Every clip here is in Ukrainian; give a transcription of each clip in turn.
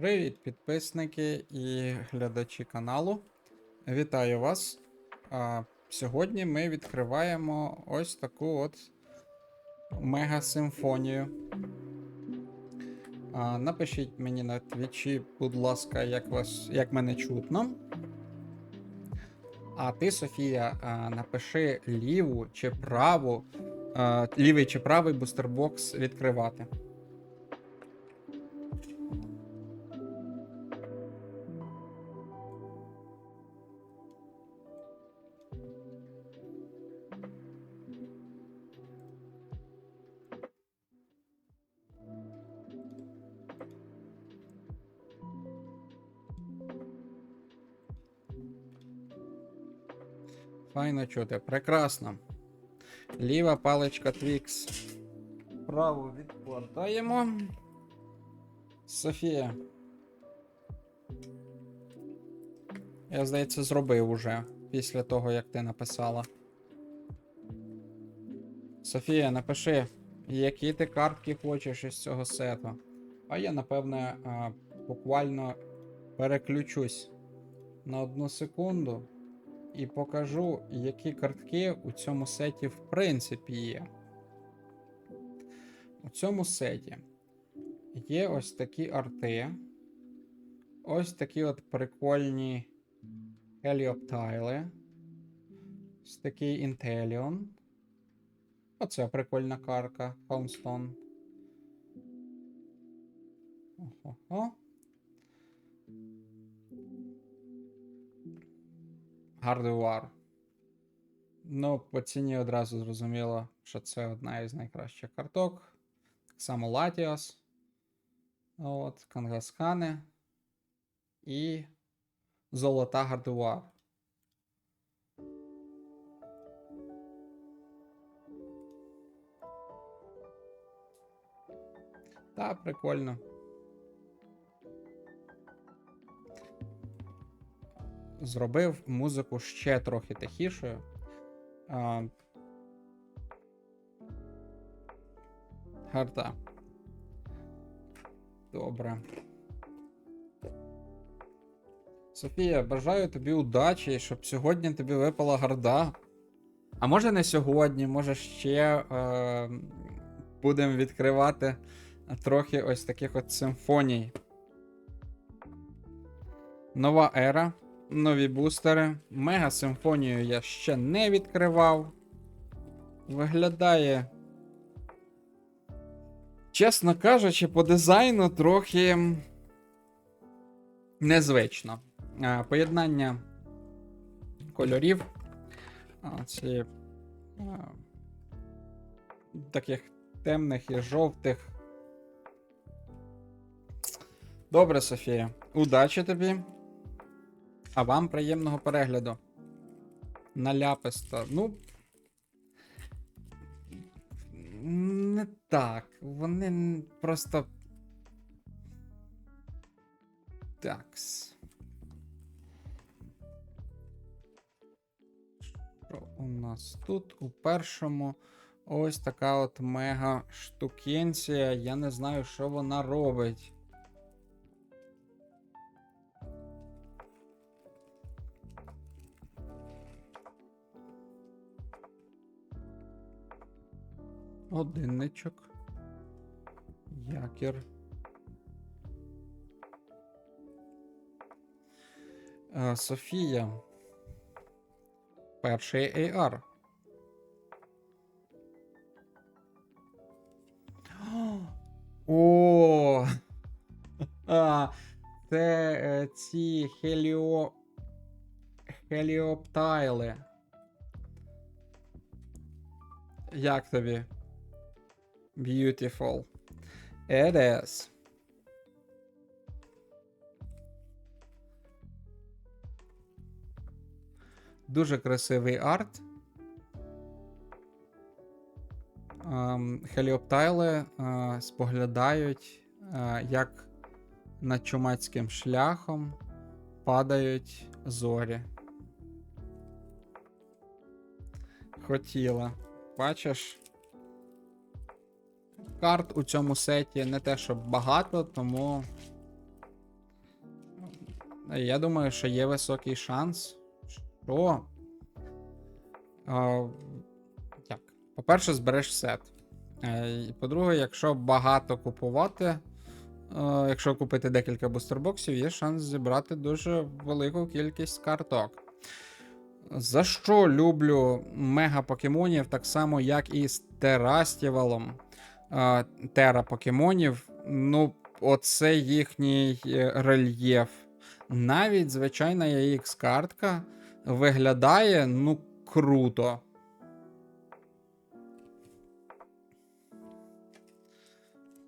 Привіт, підписники і глядачі каналу. Вітаю вас. А, сьогодні ми відкриваємо ось таку от мега-симфонію. Напишіть мені на твічі, будь ласка, як, вас, як мене чутно. А ти, Софія, а, напиши ліву чи праву, а, лівий чи правий бустербокс відкривати. Файно чути. Прекрасно. Ліва паличка Twix. Праву відкладаємо. Софія. Я, здається, зробив уже після того, як ти написала. Софія, напиши, які ти картки хочеш із цього сету. А я, напевне, буквально переключусь на одну секунду і покажу, які картки у цьому сеті в принципі є. У цьому сеті є ось такі арти. Ось такі от прикольні Хеліоптайли. Ось такий Інтеліон. Оце прикольна карка Хаунстон. Ого. Гардевуар. Ну, по ціні одразу зрозуміло, що це одна із найкращих карток. Так само Латіос. От, Кангаскани. І Золота Гардевуар. Та, прикольно. Зробив музику ще трохи тихішою. А, Гарта. Добре. Софія, бажаю тобі удачі, щоб сьогодні тобі випала гарда. А може не сьогодні, може ще е, будемо відкривати трохи ось таких от симфоній. Нова ера нові бустери. Мега симфонію я ще не відкривав. Виглядає. Чесно кажучи, по дизайну трохи незвично. Поєднання кольорів. Ці таких темних і жовтих. Добре, Софія. Удачі тобі. А вам приємного перегляду. Наляписто. Ну. Не так. Вони просто. Такс. Що у нас тут у першому ось така от мега штукенція. Я не знаю, що вона робить. Одинничок. Якір. Е, Софія. Перший AR. О! Це е, ці хеліо... Хеліоптайли. Як тобі? Beautiful. It is. Дуже красивий арт. Ем, Хеліоптайли е, споглядають, е, як над чумацьким шляхом падають зорі. Хотіла. Бачиш? Карт у цьому сеті не те, щоб багато, тому я думаю, що є високий шанс, що. Як? По-перше, збереш сет. Е, По-друге, якщо багато купувати, е, якщо купити декілька бустербоксів, є шанс зібрати дуже велику кількість карток. За що люблю мега покемонів, так само, як і з Терастівалом Тера покемонів. Ну, оце їхній е, рельєф. Навіть звичайна AX картка виглядає ну круто.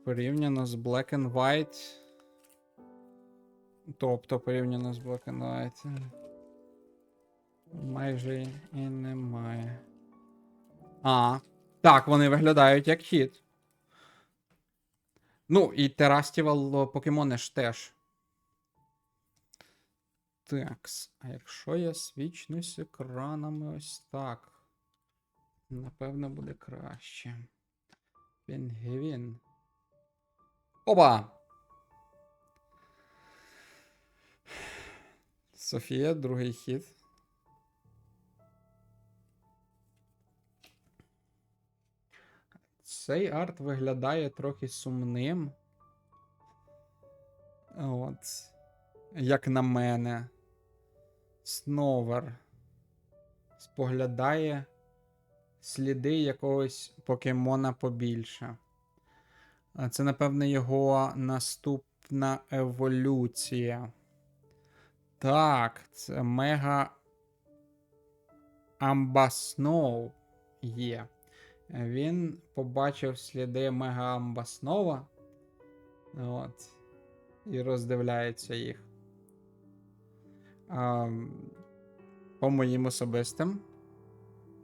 Порівняно з Black and White. Тобто порівняно з Black and White. Майже і немає. А. Так, вони виглядають як хід. Ну, і Терастівал покемони ж теж. Такс. А якщо я свічнусь екранами ось так. Напевно, буде краще. Пінгвін. Опа! Софія, другий хід. Цей арт виглядає трохи сумним. От. Як на мене. Сновер. Споглядає сліди якогось покемона побільше. Це, напевне, його наступна еволюція. Так, це мега Амбасноу є. Він побачив сліди Мега Амбаснова. От. І роздивляється їх. А, по моїм особистим.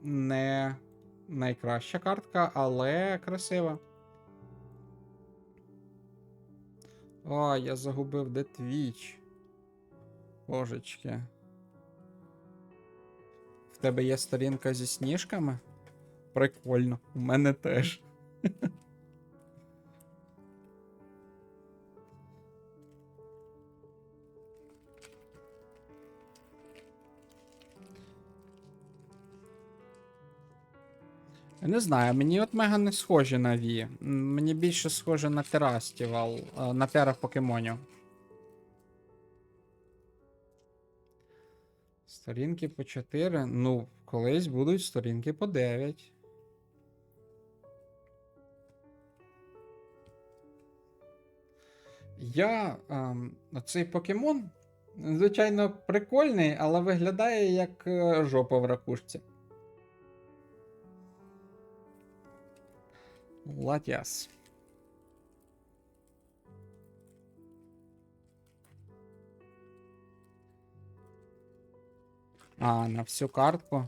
Не найкраща картка, але красива. О, я загубив де твіч. Божечки. В тебе є сторінка зі сніжками? Прикольно, у мене теж. Не знаю, мені от мега не схожі на Ві. Мені більше схоже на Терастівал, е, на Тера покемонів. Сторінки по 4. Ну, колись будуть сторінки по 9. Я. Ем, цей покемон, звичайно, прикольний, але виглядає як е, жопа в ракушці. Латяс. А, на всю картку.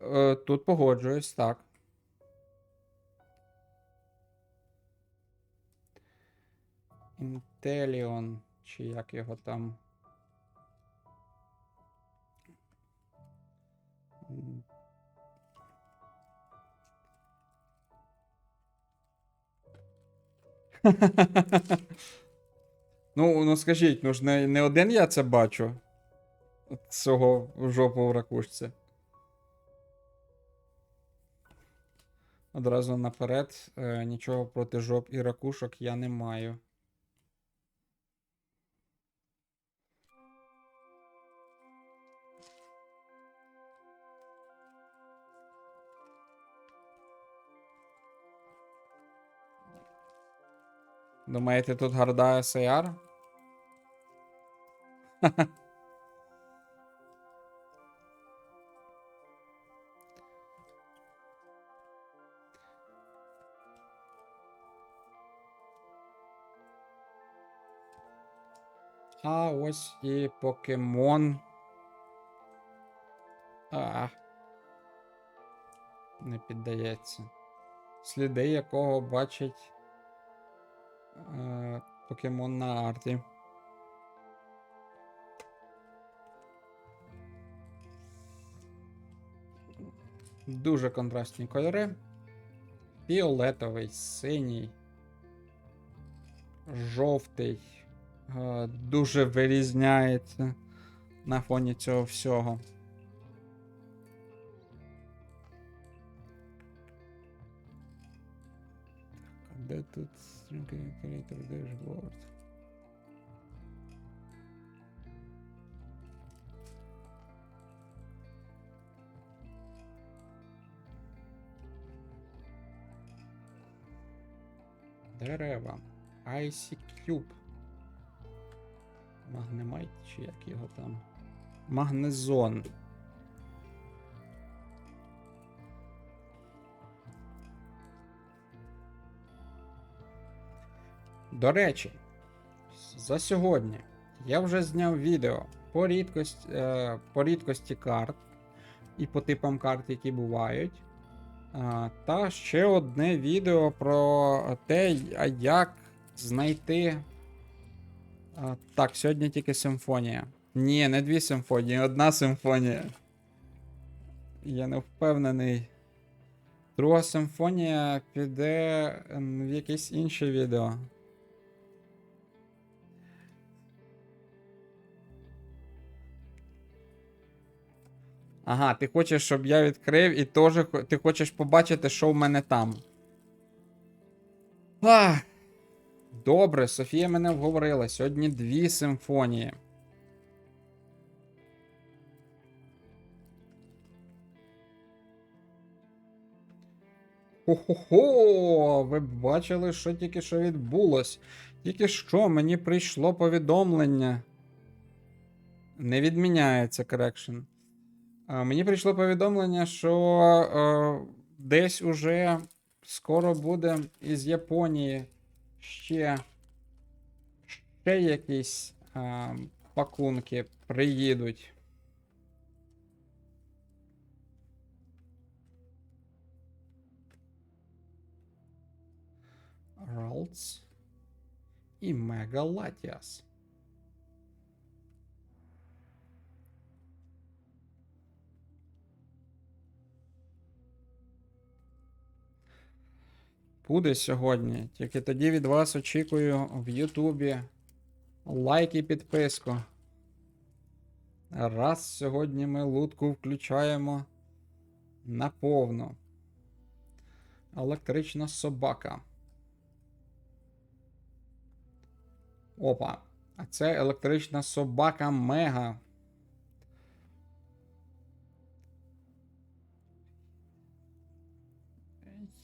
Е, тут погоджуюсь, так. Інтеліон, чи як його там. Ну, ну скажіть, ну ж не, не один я це бачу. Цього жопу в ракушці. Одразу наперед, е, нічого проти жоп і ракушок я не маю. Думаєте, тут гарда SAR? А ось і покемон. А. Не піддається. Сліди якого бачить покемон на арті. Дуже контрастні кольори. Фіолетовий, синій, жовтий, е, дуже вирізняється на фоні цього всього. Де тут String Calculator Dashboard? Дерева. IC Cube. Магнемайт, чи як його там. Магнезон. До речі, за сьогодні я вже зняв відео по рідкості, е, по рідкості карт і по типам карт, які бувають. А, Та ще одне відео про те, як знайти. А, Так, сьогодні тільки симфонія. Ні, не дві симфонії, одна симфонія. Я не впевнений. Друга симфонія піде в якесь інше відео. Ага, ти хочеш, щоб я відкрив і теж ти хочеш побачити, що в мене там. Ах. Добре, Софія мене вговорила. Сьогодні дві симфонії. Хо-хо-хо! Ви бачили, що тільки що відбулось. Тільки що мені прийшло повідомлення. Не відміняється корекшн. Мені прийшло повідомлення, що е, десь уже скоро буде із Японії ще, ще якісь е, пакунки приїдуть. Ралц і Мегалатіас. Буде сьогодні. Тільки тоді від вас очікую в Ютубі лайк і підписку. Раз сьогодні ми лутку включаємо наповну. Електрична собака. Опа. А це електрична собака Мега.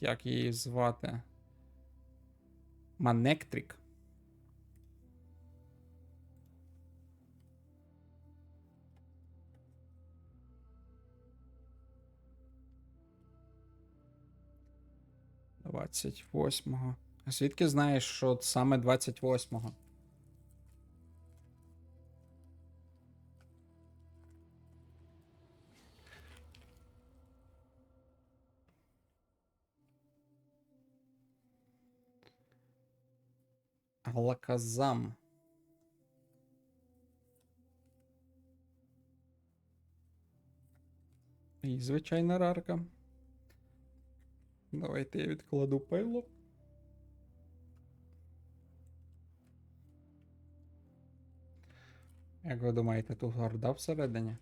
Як її звати? Манектрик. Двадцять восьмого. А звідки знаєш, що саме 28-го? Алаказам. І звичайна рарка. Давайте я відкладу пайло. Як ви думаєте, тут горда всередині?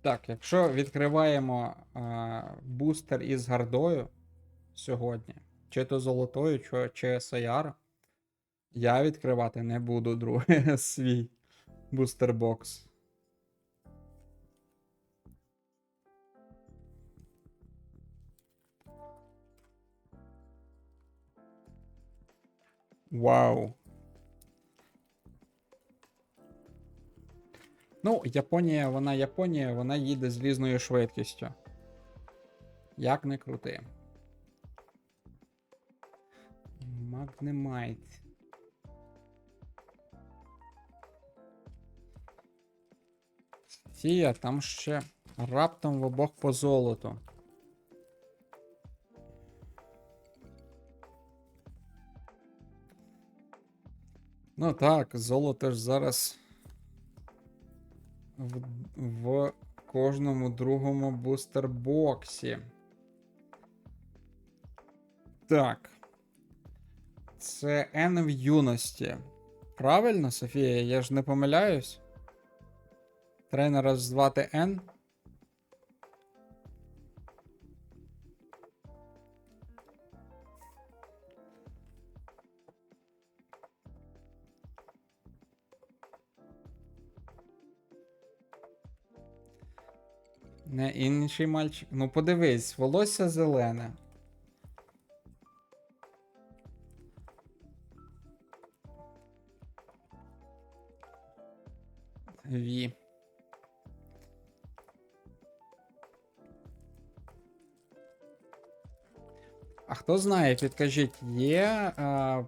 Так, якщо відкриваємо а, бустер із гардою сьогодні, чи то золотою, чи, SAR, я відкривати не буду другий свій бустер бокс. Вау. Ну, Японія, вона Японія, вона їде з різною швидкістю. Як не крути. Магнемайт. Сія, там ще раптом в обох по золоту. Ну так, золото ж зараз в, в кожному другому бустербоксі. Так, це N в юності. Правильно, Софія? Я ж не помиляюсь. Тренера звати N. Не інший мальчик. Ну подивись, волосся зелене. Хто знає, підкажіть, є е,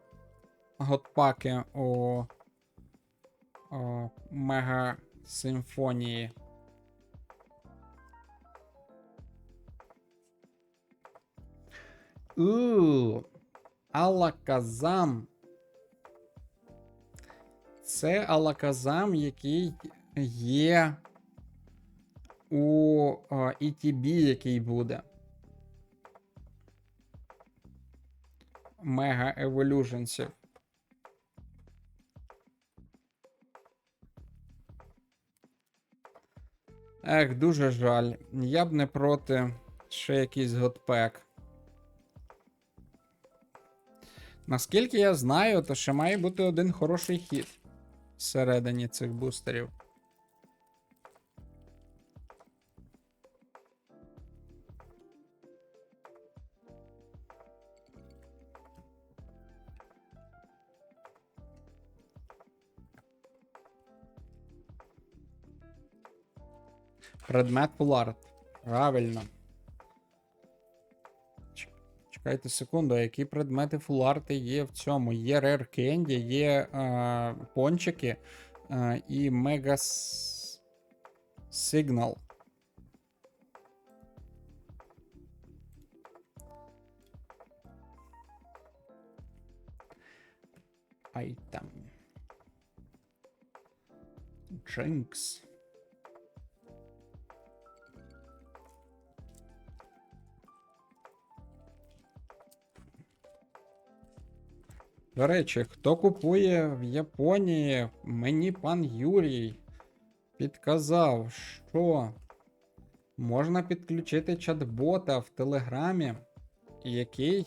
готпаки у о, Мега Симфонії? У, Алаказам. Це Алаказам, який є у е, ETB, який буде. Мега Еволюшенсів. Ех, дуже жаль. Я б не проти ще якийсь готпек. Наскільки я знаю, то ще має бути один хороший хід всередині цих бустерів. Предмет Пулард. Правильно. Чекайте секунду, а які предмети фуларти є в цьому? Є Rare Candy, є е, пончики е, і Mega Signal. Айтем. Джинкс. До речі, хто купує в Японії, мені пан Юрій підказав, що можна підключити чат-бота в Телеграмі, який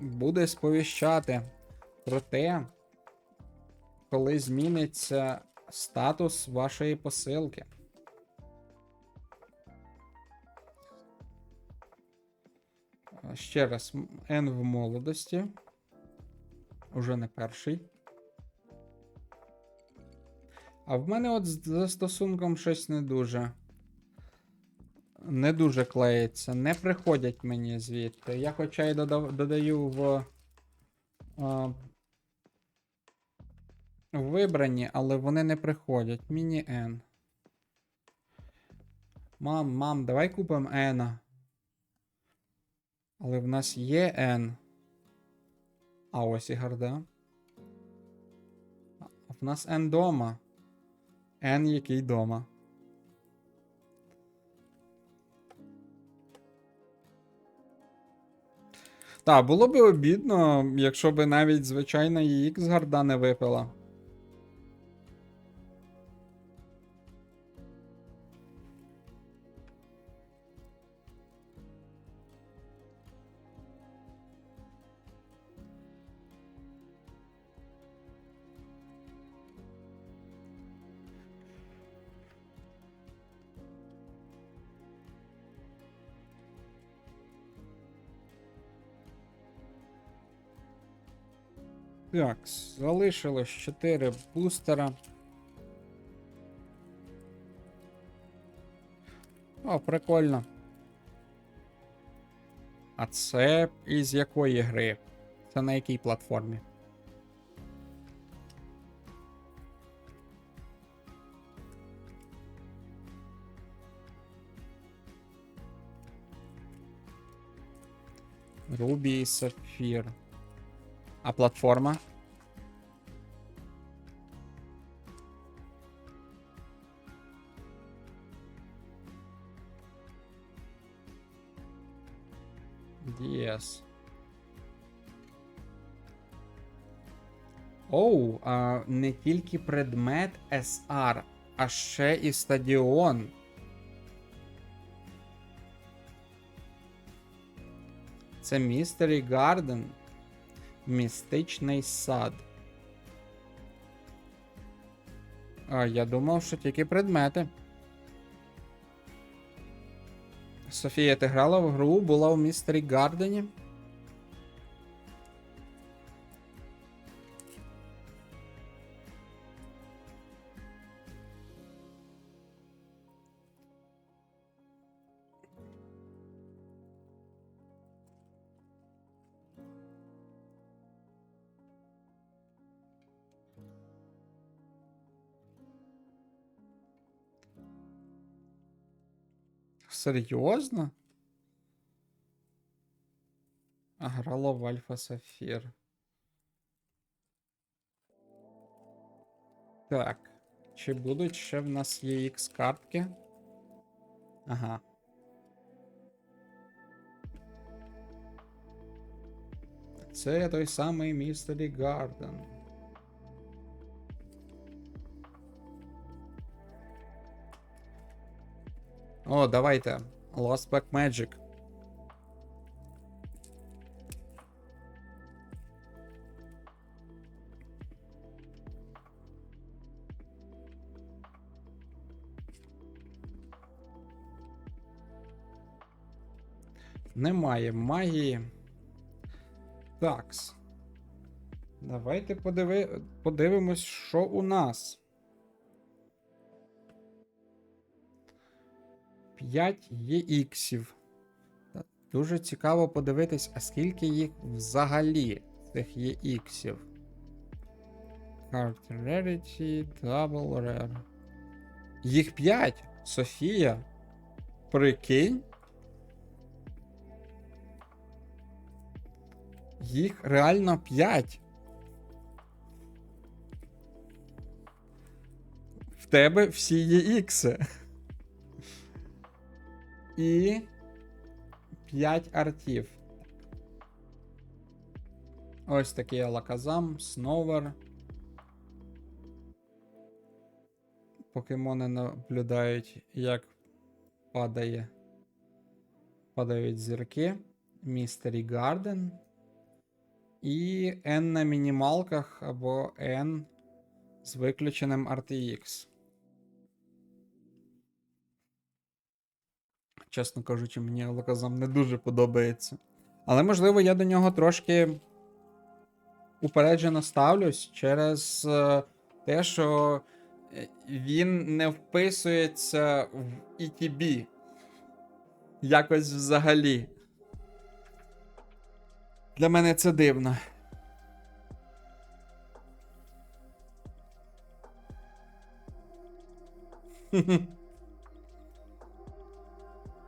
буде сповіщати про те, коли зміниться статус вашої посилки. Ще раз, N в молодості. Уже не перший. А в мене от з застосунком щось не дуже. Не дуже клеїться. Не приходять мені звідти. Я хоча й додав, додаю в. А, вибрані, але вони не приходять. Міні N. Мам, мам, давай купимо N. Але в нас є N. А ось і гарда. В нас N дома. N який дома. Так, було би обідно, якщо би навіть звичайна EX гарда не випила. Так, залишилось 4 бустера. О, прикольно. А це із якої гри? Це на якій платформі? Ruby і Sapphire. А платформа? DS. Оу, а, не тільки предмет SR, а ще і стадіон. Це Mystery Garden. Містичний сад. А, я думав, що тільки предмети. Софія, ти грала в гру, була у містері Garden? Серйозно? А грало в Альфа Сафір. Так. Чи будуть ще в нас є X картки? Ага. Це той самий Mystery Garden. О, давайте. Lost Pack Magic. Немає магії. Такс. Давайте подиви... подивимось, що у нас. 5 є. Дуже цікаво подивитись, а скільки їх взагалі цих є іксів. Card Rarity, Double Rare. Їх 5. Софія. Прикинь. Їх реально 5. В тебе всі є ікси. І 5 артів. Ось такий Алаказам, Сновер. Покемони наблюдають, як падає. Падають зірки. Mystery Garden. І N на мінімалках або N з виключеним RTX. Чесно кажучи, мені Алаказам не дуже подобається. Але, можливо, я до нього трошки упереджено ставлюсь через е, те, що е, він не вписується в ETB. Якось взагалі. Для мене це дивно.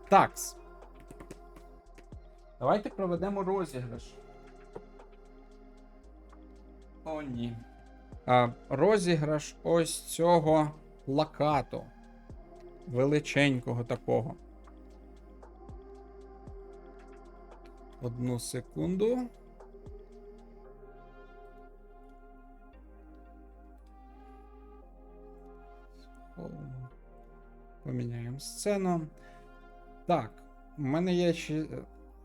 Такс. Давайте проведемо розіграш. О, ні. А, розіграш ось цього плакату. Величенького такого. Одну секунду. Поміняємо сцену. Так, у мене є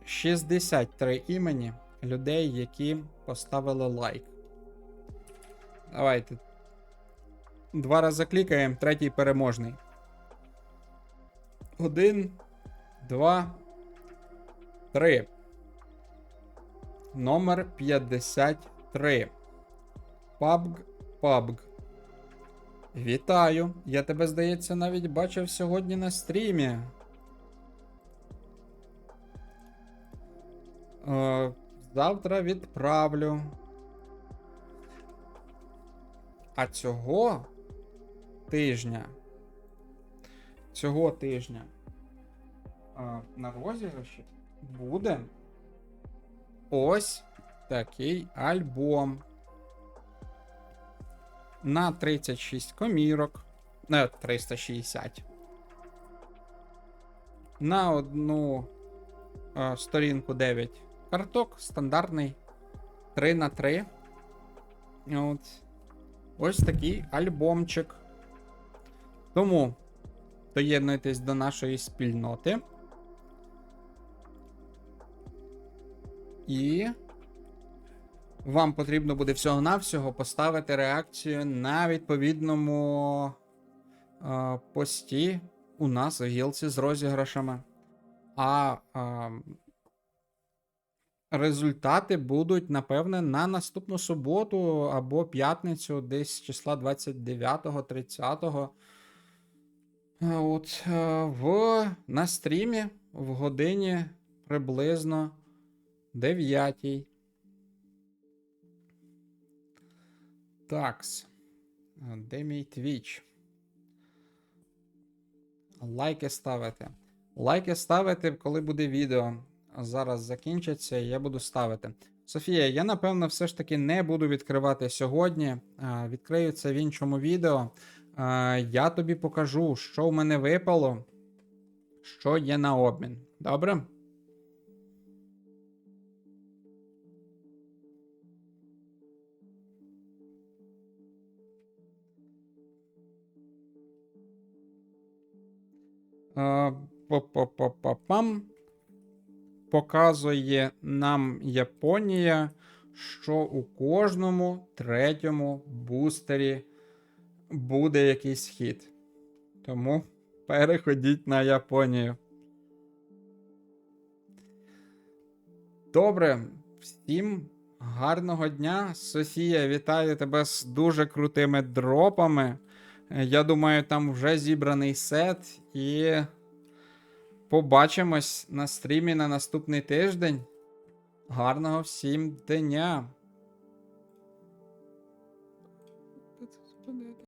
63 імені людей, які поставили лайк. Давайте. Два рази клікаємо, третій переможний. Один, два, три. Номер 53. PUBG PUBG. Вітаю! Я тебе, здається, навіть бачив сьогодні на стрімі. Е, завтра відправлю. А цього тижня. Цього тижня е, на розіграші буде ось такий альбом. На 36 комірок. Не 360. На одну е, сторінку 9 карток. Стандартний 3 на 3 От. Ось такий альбомчик. Тому доєднуйтесь до нашої спільноти. І вам потрібно буде всього-навсього поставити реакцію на відповідному е, пості у нас в гілці з розіграшами. А е, результати будуть, напевне, на наступну суботу або п'ятницю, десь числа 29-30. От е, в, на стрімі в годині приблизно 9. Такс. Де мій твіч? Лайки ставити. Лайки ставити, коли буде відео. Зараз закінчиться, і я буду ставити. Софія, я напевно все ж таки не буду відкривати сьогодні. Відкрию це в іншому відео. Я тобі покажу, що в мене випало, що є на обмін. Добре? Па-па-па-па-пам. Показує нам Японія, що у кожному третьому бустері буде якийсь хід. Тому переходіть на Японію. Добре, всім гарного дня. Софія, вітаю тебе з дуже крутими дропами. Я думаю, там вже зібраний сет і. Побачимось на стрімі на наступний тиждень. Гарного всім дня!